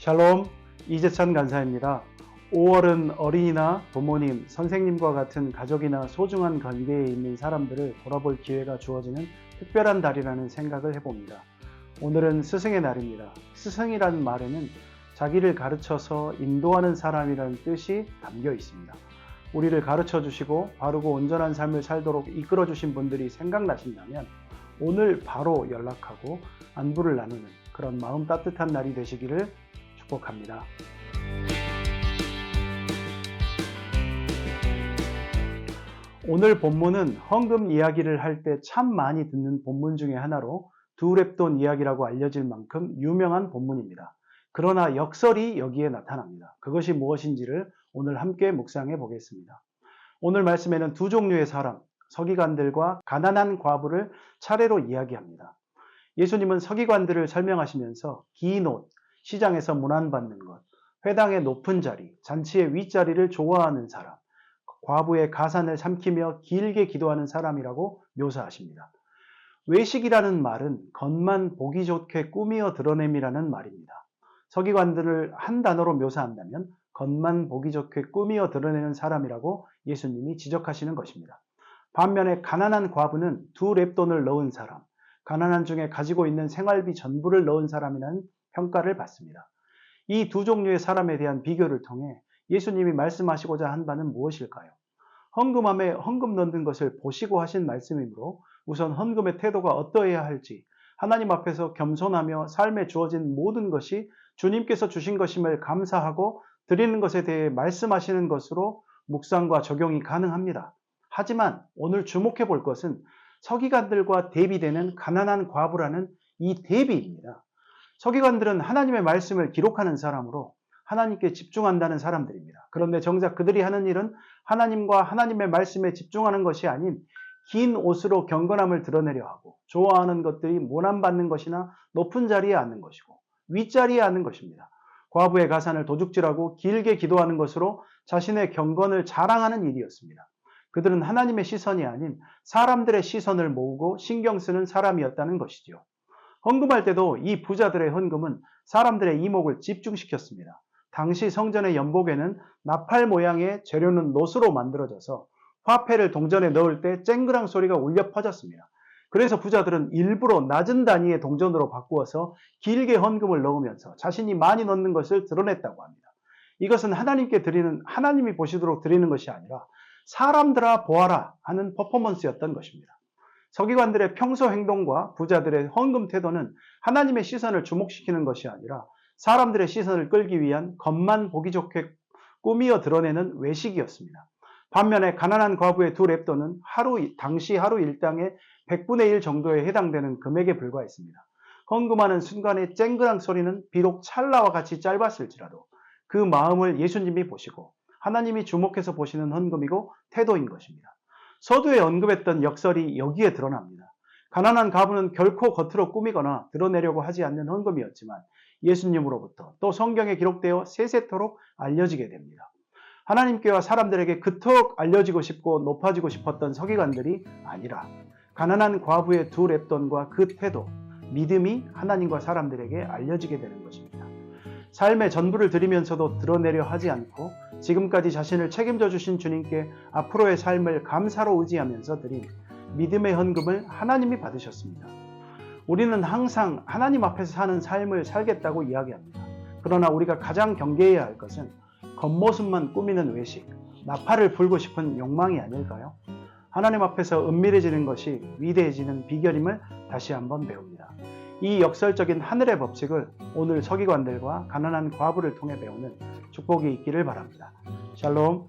샬롬 이재찬 간사입니다. 5월은 어린이나 부모님, 선생님과 같은 가족이나 소중한 관계에 있는 사람들을 돌아볼 기회가 주어지는 특별한 달이라는 생각을 해봅니다. 오늘은 스승의 날입니다. 스승이라는 말에는 자기를 가르쳐서 인도하는 사람이라는 뜻이 담겨 있습니다. 우리를 가르쳐 주시고 바르고 온전한 삶을 살도록 이끌어 주신 분들이 생각나신다면 오늘 바로 연락하고 안부를 나누는 그런 마음 따뜻한 날이 되시기를 축복합니다. 오늘 본문은 헌금 이야기를 할 때 참 많이 듣는 본문 중에 하나로 두랩돈 이야기라고 알려질 만큼 유명한 본문입니다. 그러나 역설이 여기에 나타납니다. 그것이 무엇인지를 오늘 함께 묵상해 보겠습니다. 오늘 말씀에는 두 종류의 사람, 서기관들과 가난한 과부를 차례로 이야기합니다. 예수님은 서기관들을 설명하시면서 긴 옷, 시장에서 문안받는 것, 회당의 높은 자리, 잔치의 윗자리를 좋아하는 사람, 과부의 가산을 삼키며 길게 기도하는 사람이라고 묘사하십니다. 외식이라는 말은 겉만 보기 좋게 꾸미어 드러냄이라는 말입니다. 서기관들을 한 단어로 묘사한다면 겉만 보기 좋게 꾸미어 드러내는 사람이라고 예수님이 지적하시는 것입니다. 반면에 가난한 과부는 두 랩돈을 넣은 사람, 가난한 중에 가지고 있는 생활비 전부를 넣은 사람이라는 평가를 받습니다. 이 두 종류의 사람에 대한 비교를 통해 예수님이 말씀하시고자 한 바는 무엇일까요? 헌금함에 헌금 넣는 것을 보시고 하신 말씀이므로 우선 헌금의 태도가 어떠해야 할지 하나님 앞에서 겸손하며 삶에 주어진 모든 것이 주님께서 주신 것임을 감사하고 드리는 것에 대해 말씀하시는 것으로 묵상과 적용이 가능합니다. 하지만 오늘 주목해 볼 것은 서기관들과 대비되는 가난한 과부라는 이 대비입니다. 서기관들은 하나님의 말씀을 기록하는 사람으로 하나님께 집중한다는 사람들입니다. 그런데 정작 그들이 하는 일은 하나님과 하나님의 말씀에 집중하는 것이 아닌 긴 옷으로 경건함을 드러내려 하고 좋아하는 것들이 모난받는 것이나 높은 자리에 앉는 것이고 윗자리에 앉는 것입니다. 과부의 가산을 도둑질하고 길게 기도하는 것으로 자신의 경건을 자랑하는 일이었습니다. 그들은 하나님의 시선이 아닌 사람들의 시선을 모으고 신경 쓰는 사람이었다는 것이지요. 헌금할 때도 이 부자들의 헌금은 사람들의 이목을 집중시켰습니다. 당시 성전의 연복에는 나팔 모양의 재료는 놋으로 만들어져서 화폐를 동전에 넣을 때 쨍그랑 소리가 울려 퍼졌습니다. 그래서 부자들은 일부러 낮은 단위의 동전으로 바꾸어서 길게 헌금을 넣으면서 자신이 많이 넣는 것을 드러냈다고 합니다. 이것은 하나님께 드리는, 하나님이 보시도록 드리는 것이 아니라 사람들아 보아라 하는 퍼포먼스였던 것입니다. 서기관들의 평소 행동과 부자들의 헌금 태도는 하나님의 시선을 주목시키는 것이 아니라 사람들의 시선을 끌기 위한 겉만 보기 좋게 꾸미어 드러내는 외식이었습니다. 반면에 가난한 과부의 두 랩돈은 하루, 당시 하루 일당의 100분의 1 정도에 해당되는 금액에 불과했습니다. 헌금하는 순간의 쨍그랑 소리는 비록 찰나와 같이 짧았을지라도 그 마음을 예수님이 보시고 하나님이 주목해서 보시는 헌금이고 태도인 것입니다. 서두에 언급했던 역설이 여기에 드러납니다. 가난한 가부는 결코 겉으로 꾸미거나 드러내려고 하지 않는 헌금이었지만 예수님으로부터 또 성경에 기록되어 세세토록 알려지게 됩니다. 하나님께와 사람들에게 그토록 알려지고 싶고 높아지고 싶었던 서기관들이 아니라 가난한 과부의 두 랩돈과 그 태도, 믿음이 하나님과 사람들에게 알려지게 되는 것입니다. 삶의 전부를 드리면서도 드러내려 하지 않고 지금까지 자신을 책임져 주신 주님께 앞으로의 삶을 감사로 의지하면서 드린 믿음의 헌금을 하나님이 받으셨습니다. 우리는 항상 하나님 앞에서 사는 삶을 살겠다고 이야기합니다. 그러나 우리가 가장 경계해야 할 것은 겉모습만 꾸미는 외식, 나팔을 불고 싶은 욕망이 아닐까요? 하나님 앞에서 은밀해지는 것이 위대해지는 비결임을 다시 한번 배웁니다. 이 역설적인 하늘의 법칙을 오늘 서기관들과 가난한 과부를 통해 배우는 축복이 있기를 바랍니다. 샬롬.